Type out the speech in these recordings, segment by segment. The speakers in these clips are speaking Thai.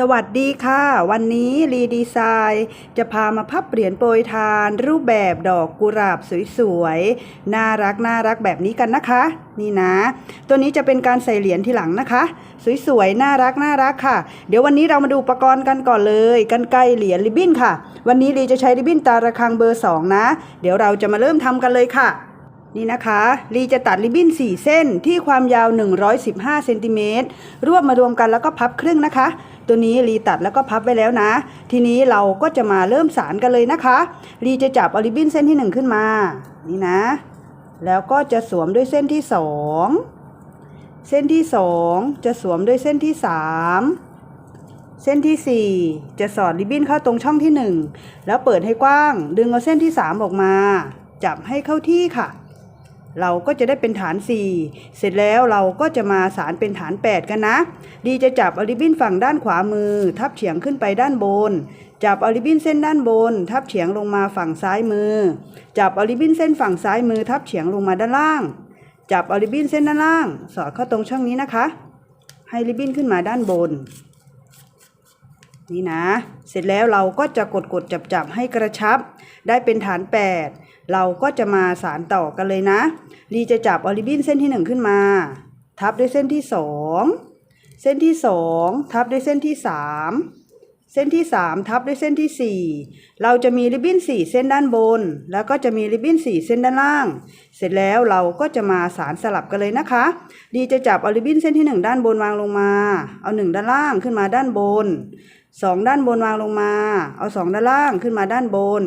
สวัสดีค่ะ วันนี้รีดีไซน์จะพามาพับเหรียญโปรยทาน รูปแบบดอกกุหลาบสวยๆ น่ารักน่ารักแบบนี้กันนะคะ นี่นะ ตัวนี้จะเป็นการใส่เหรียญที่หลังนะคะ สวยๆ น่ารักน่ารักค่ะ เดี๋ยววันนี้เรามาดูอุปกรณ์กันก่อนเลยกันไกลเหรียญริบบิ้นค่ะ วันนี้รีจะใช้ริบบิ้นตาระคังเบอร์ 2 นะ เดี๋ยวเราจะมาเริ่มทำกันเลยค่ะ นี่นะคะลีจะตัดริบบิ้น 4 เส้นที่ความยาว 115เซนติเมตรรวบมารวมกันแล้วก็พับครึ่งนะคะ ตัวนี้ลีตัดแล้วก็พับไว้แล้วนะ ทีนี้เราก็จะมาเริ่มสารกันเลยนะคะลีจะจับเอาริบบิ้นเส้นที่ 1 ขึ้นมา นี่นะ แล้วก็จะสวมด้วยเส้นที่ 2 เส้นที่ 2 จะสวมด้วยเส้นที่ 3 เส้นที่ 4 จะสอดริบบิ้นเข้าตรงช่องที่ 1 แล้วเปิดให้กว้าง ดึงเอาเส้นที่ 3 ออกมาจับให้เข้าที่ค่ะ เราก็จะได้เป็นฐาน 4 เสร็จแล้วเราก็จะมาสารเป็นฐาน 8 กันนะ ดีจะจับอาริบินฝั่งด้านขวามือ ทับเฉียงขึ้นไปด้านบน จับอาริบินเส้นด้านบน ทับเฉียงลงมาฝั่งซ้ายมือ จับอาริบินเส้นฝั่งซ้ายมือ ทับเฉียงลงมาด้านล่าง จับอาริบินเส้นด้านล่าง สอดเข้าตรงช่องนี้นะคะ ให้ริบบิ้นขึ้นมาด้านบน นี่นะ เสร็จแล้วเราก็จะกดกดจับจับให้กระชับ ได้เป็นฐาน 8 เราก็จะมาสารต่อกันเลยนะลีจะจับออริบินเส้นที่ 1 ขึ้นมา ทับด้วยเส้นที่ 2 เส้นที่ 2 ทับด้วยเส้นที่ 3 เส้นที่ 3 ทับด้วยเส้นที่ 4 เราจะมีริบบิ้น4 เส้นด้านบน แล้วก็จะมีริบบิ้น4 เส้นด้านล่าง เสร็จแล้วเราก็จะมาสารสลับกันเลยนะคะดีจะจับเอริบบิ้นเส้นที่ 1 ด้านบนวางลงมา เอา 1 ด้านล่างขึ้นมาด้านบน สองด้านบนวางลงมา เอาสองด้านล่างขึ้นมาด้านบน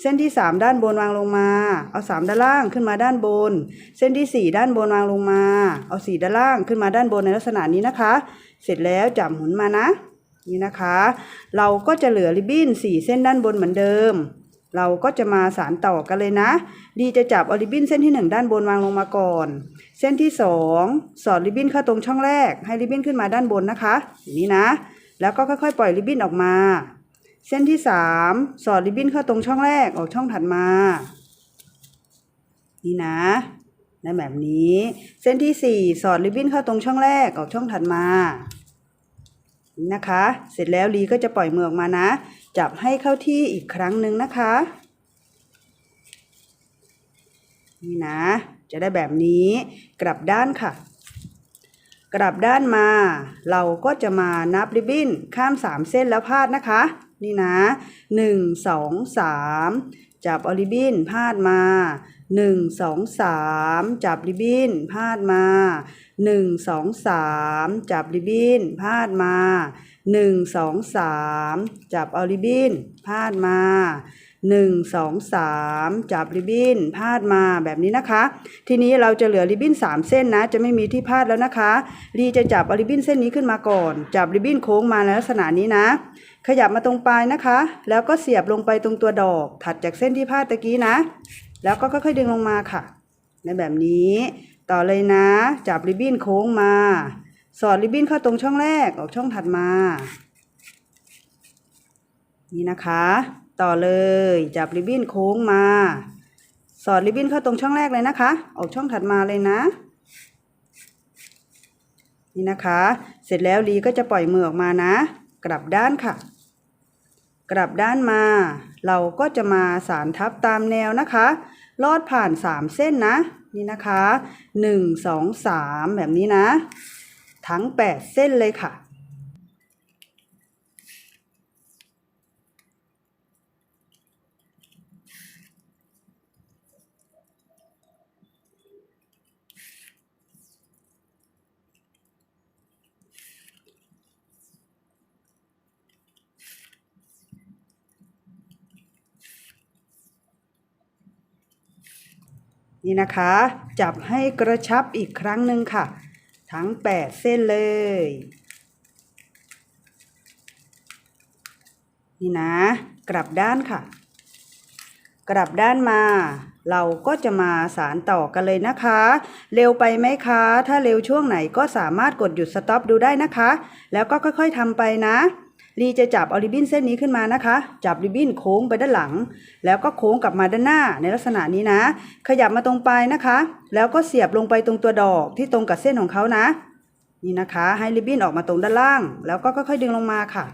เส้นที่สามด้านบนวางลงมา เอาสามด้านล่างขึ้นมาด้านบน เส้นที่สี่ด้านบนวางลงมา เอาสี่ด้านล่างขึ้นมาด้านบนในลักษณะนี้นะคะ เสร็จแล้วจับหมุนมานะ นี่นะคะ เราก็จะเหลือริบบิ้นสี่เส้นด้านบนเหมือนเดิม เราก็จะมาสารต่อกันเลยนะ ดีจะจับเอาริบบิ้นเส้นที่หนึ่งด้านบนวางลงมาก่อน เส้นที่สองสอดริบบิ้นเข้าตรงช่องแรก ให้ริบบิ้นขึ้นมาด้านบนนะคะอย่างนี้นะ แล้วก็ค่อยๆ ปล่อยริบบิ้นออกมา เส้นที่สามสอดริบบิ้นเข้าตรงช่องแรกออกช่องถัดมา นี่นะในแบบนี้ เส้นที่สี่สอดริบบิ้นเข้าตรงช่องแรกออกช่องถัดมานี่นะคะ เสร็จแล้วลีก็จะปล่อยมือออกมานะ จับให้เข้าที่อีกครั้งหนึ่งนะคะ นี่นะ จะได้แบบนี้ กลับด้านค่ะ กลับด้านมา เราก็จะมานับริบบิ้นข้ามสามเส้นแล้วพาดนะคะ นี่นะหนึ่งสองสามจับอริบบิ้นพาดมาหนึ่งสองสามจับริบบิ้นพาดมาหนึ่งสองสามจับริบบิ้นพาดมาหนึ่งสองสามจับอริบบิ้นพาดมา นึ่งสองสามจับริบบิ้นพาดมาแบบนี้นะคะ ทีนี้เราจะเหลือริบบิ้นสามเส้นนะ จะไม่มีที่พาดแล้วนะคะ รีจะจับริบบิ้นเส้นนี้ขึ้นมาก่อน จับริบบิ้นโค้งมาในลักษณะนี้นะ ขยับมาตรงปลายนะคะ แล้วก็เสียบลงไปตรงตัวดอก ถัดจากเส้นที่พาดตะกี้นะ แล้วก็ค่อยๆดึงลงมาค่ะ ในแบบนี้ ต่อเลยนะ จับริบบิ้นโค้งมา สอดริบบิ้นเข้าตรงช่องแรกออกช่องถัดมา นี่นะคะ ต่อเลยจับริบบิ้นโค้งมา สอดริบบิ้นเข้าตรงช่องแรกเลยนะคะ ออกช่องถัดมาเลยนะ นี่นะคะ เสร็จแล้วลีก็จะปล่อยมือออกมานะ กลับด้านค่ะ กลับด้านมา เราก็จะมาสารทับตามแนวนะคะ ลอดผ่านสามเส้นนะ นี่นะคะหนึ่งสองสามแบบนี้นะ ทั้งแปดเส้นเลยค่ะ นี่นะคะ จับให้กระชับอีกครั้งหนึ่งค่ะ ทั้ง 8 เส้นเลย นี่นะ กลับด้านค่ะ กลับด้านมา เราก็จะมาสารต่อกันเลยนะคะ เร็วไปไหมคะ ถ้าเร็วช่วงไหนก็สามารถกดหยุดสต็อปดูได้นะคะ แล้วก็ค่อยๆทำไปนะ ลีจะจับเอาริบบิ้นเส้นนี้ขึ้นมานะคะ จับริบบิ้นโค้งไปด้านหลัง แล้วก็โค้งกลับมาด้านหน้าในลักษณะนี้นะ ขยับมาตรงปลายนะคะ แล้วก็เสียบลงไปตรงตัวดอกที่ตรงกับเส้นของเขานะ นี่นะคะ ให้ริบบิ้นออกมาตรงด้านล่าง แล้วก็ค่อยๆดึงลงมาค่ะ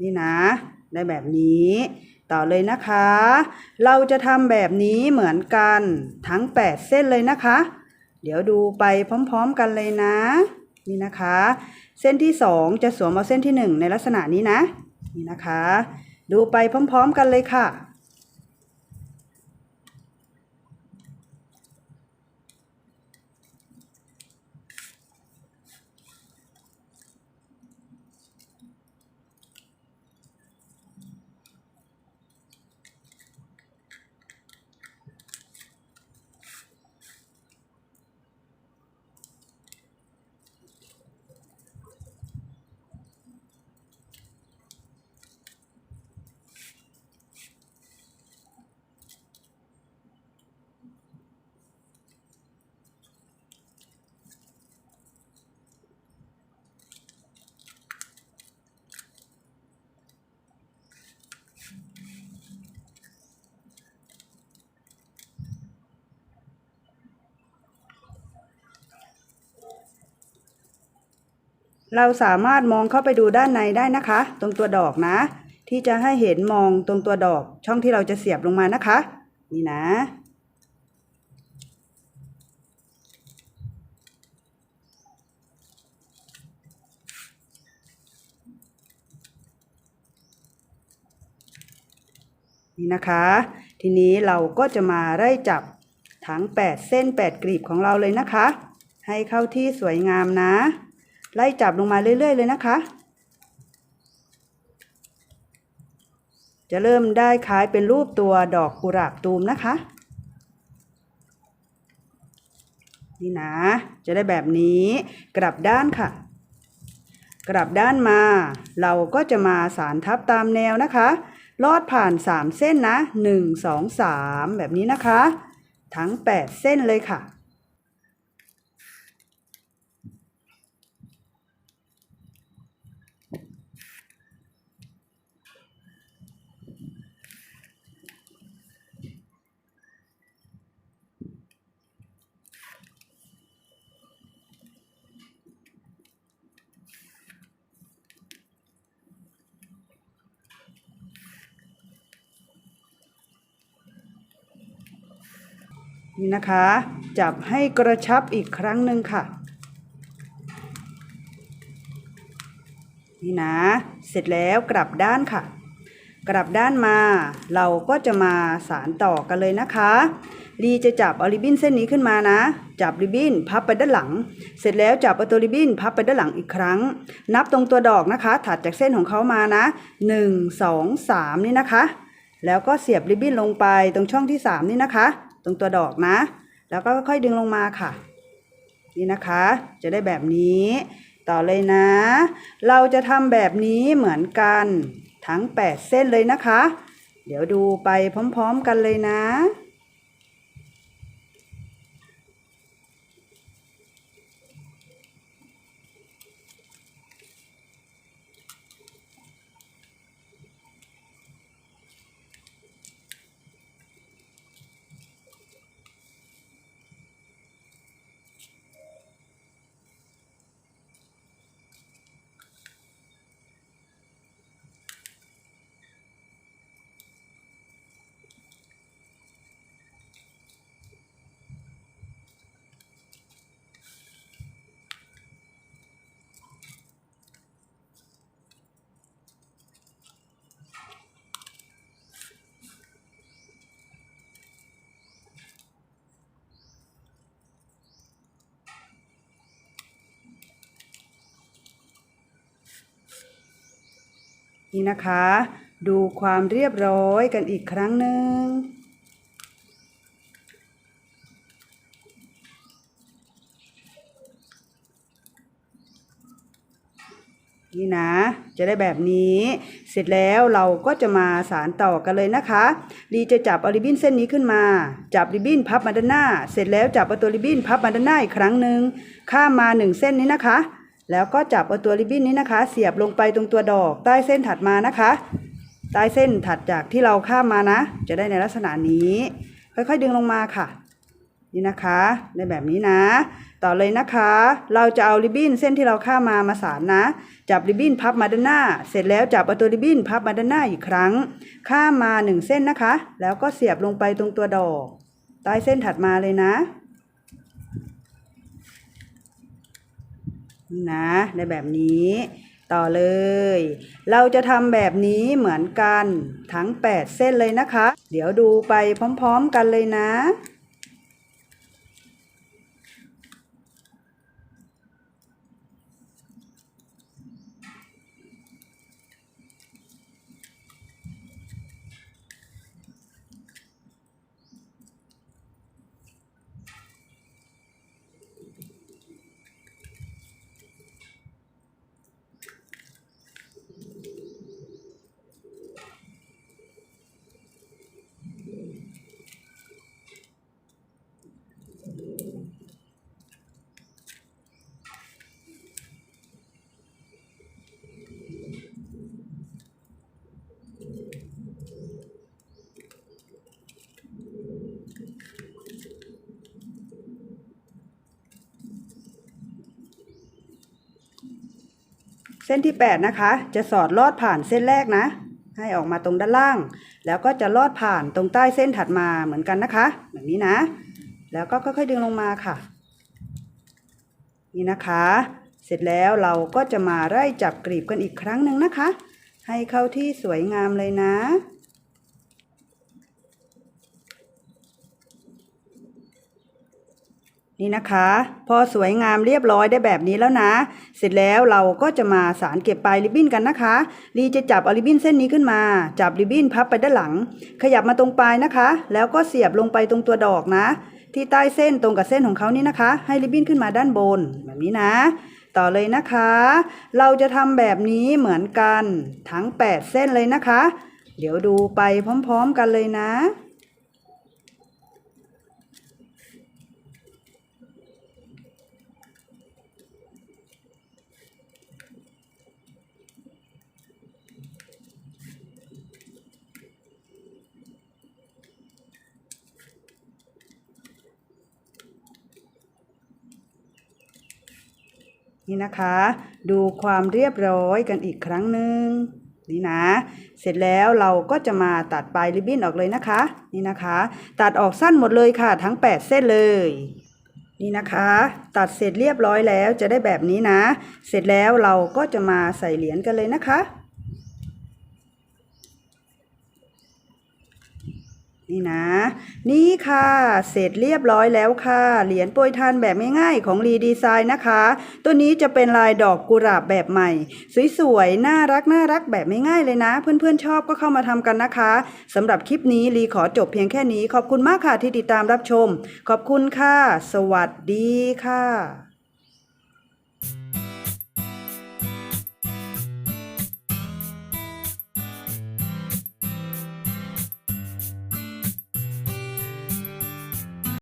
นี่นะ ได้แบบนี้ ต่อเลยนะคะ เราจะทำแบบนี้เหมือนกันทั้ง 8 เส้นเลยนะคะ เดี๋ยวดูไปพร้อม ๆ กันเลยนะ นี่นะคะ เส้นที่ 2 จะสวมเอาเส้นที่ 1 ในลักษณะนี้นะ นี่นะคะ ดูไปพร้อม ๆ กันเลยค่ะ เราสามารถมองเข้าไปดูด้านในได้นะคะ ตรงตัวดอกนะ ที่จะให้เห็นมองตรงตัวดอก ช่องที่เราจะเสียบลงมานะคะ นี่นะ นี่นะคะ ทีนี้เราก็จะมาไล่จับทั้ง 8 เส้น 8กลีบของเราเลยนะคะ ให้เข้าที่สวยงามนะ ไล่จับลงมาเรื่อย ๆ เลยนะคะ จะเริ่มได้คล้ายเป็นรูปตัวดอกกุหลาบตูมนะคะ นี่นะ จะได้แบบนี้กลับด้านค่ะ กลับด้านมา เราก็จะมาสารทับตามแนวนะคะ ลอดผ่าน 3 เส้นนะ 1 2 3 แบบนี้นะคะ ทั้ง 8 เส้นเลยค่ะ นี่นะคะ จับให้กระชับอีกครั้งหนึ่งค่ะ นี่นะ เสร็จแล้วกลับด้านค่ะ กลับด้านมา เราก็จะมาสารต่อกันเลยนะคะลีจะจับเอาริบบิ้นเส้นนี้ขึ้นมานะ จับริบบิ้นพับไปด้านหลัง เสร็จแล้วจับเอาตัวริบบิ้นพับไปด้านหลังอีกครั้ง นับตรงตัวดอกนะคะ ถัดจากเส้นของเขามานะ 1 2 3 นี่นะคะ แล้วก็เสียบริบบิ้นลงไปตรงช่องที่ 3 นี่นะคะ ตรงตัวดอกนะ แล้วก็ค่อยดึงลงมาค่ะ นี่นะคะ จะได้แบบนี้ ต่อเลยนะ เราจะทำแบบนี้เหมือนกันทั้ง 8 เส้นเลยนะคะ เดี๋ยวดูไปพร้อมๆกันเลยนะ นี่นะคะ ดูความเรียบร้อยกันอีกครั้งหนึ่งนี่นะ จะได้แบบนี้ เสร็จแล้วเราก็จะมาสารต่อกันเลยนะคะลีจะจับเอาริบบิ้นเส้นนี้ขึ้นมา จับริบบิ้นพับมาด้านหน้า เสร็จแล้วจับเอาตัวริบบิ้นพับมาด้านหน้าอีกครั้งหนึ่งข้ามมาหนึ่งเส้นนี้นะคะ แล้วก็จับเอาตัวริบบิ้นนี้นะคะ เสียบลงไปตรงตัวดอกใต้เส้นถัดมานะคะ ใต้เส้นถัดจากที่เราข้ามมานะ จะได้ในลักษณะนี้ ค่อยๆดึงลงมาค่ะ นี่นะคะในแบบนี้นะ ต่อเลยนะคะ เราจะเอาริบบิ้นเส้นที่เราข้ามมามาสานนะ จับริบบิ้นพับมาด้านหน้า เสร็จแล้วจับเอาตัวริบบิ้นพับมาด้านหน้าอีกครั้ง ข้ามมาหนึ่งเส้นนะคะ แล้วก็เสียบลงไปตรงตัวดอก ใต้เส้นถัดมาเลยนะ นะในแบบนี้ต่อเลย เราจะทำแบบนี้เหมือนกันทั้ง 8 เส้นเลยนะคะ เดี๋ยวดูไปพร้อมๆกันเลยนะ ส้นที่ 8 นะคะ จะสอดลอดผ่านเส้นแรกนะ ให้ออกมาตรงด้านล่าง แล้วก็จะลอดผ่านตรงใต้เส้นถัดมาเหมือนกันนะคะ แบบนี้นะ แล้วก็ค่อยๆดึงลงมาค่ะ นี่นะคะ เสร็จแล้วเราก็จะมาไล่จับกรีบกันอีกครั้งหนึ่งนะคะ ให้เข้าที่สวยงามเลยนะ นี่นะคะ พอสวยงามเรียบร้อยได้แบบนี้แล้วนะ เสร็จแล้วเราก็จะมาสารเก็บปลายริบบิ้นกันนะคะลีจะจับเอาริบบิ้นเส้นนี้ขึ้นมา จับริบบิ้นพับไปด้านหลัง ขยับมาตรงปลายนะคะ แล้วก็เสียบลงไปตรงตัวดอกนะ ที่ใต้เส้นตรงกับเส้นของเขานี่นะคะ ให้ริบบิ้นขึ้นมาด้านบนแบบนี้นะ ต่อเลยนะคะ เราจะทำแบบนี้เหมือนกันทั้ง 8 เส้นเลยนะคะ เดี๋ยวดูไปพร้อม ๆ กันเลยนะ นี่นะคะ ดูความเรียบร้อยกันอีกครั้งหนึ่งนี่นะ เสร็จแล้วเราก็จะมาตัดปลายริบบิ้นออกเลยนะคะ นี่นะคะ ตัดออกสั้นหมดเลยค่ะ ทั้ง 8 เส้นเลย นี่นะคะ ตัดเสร็จเรียบร้อยแล้วจะได้แบบนี้นะ เสร็จแล้วเราก็จะมาใส่เหรียญกันเลยนะคะ นี่นะ นี่ค่ะ เสร็จเรียบร้อยแล้วค่ะ เหรียญโปรยทานแบบง่ายๆของรีดีไซน์นะคะ ตัวนี้จะเป็นลายดอกกุหลาบแบบใหม่ สวยๆ น่ารักน่ารักแบบง่ายๆเลยนะ เพื่อนๆชอบก็เข้ามาทำกันนะคะสำหรับคลิปนี้รีขอจบเพียงแค่นี้ ขอบคุณมากค่ะที่ติดตามรับชม ขอบคุณค่ะ สวัสดีค่ะ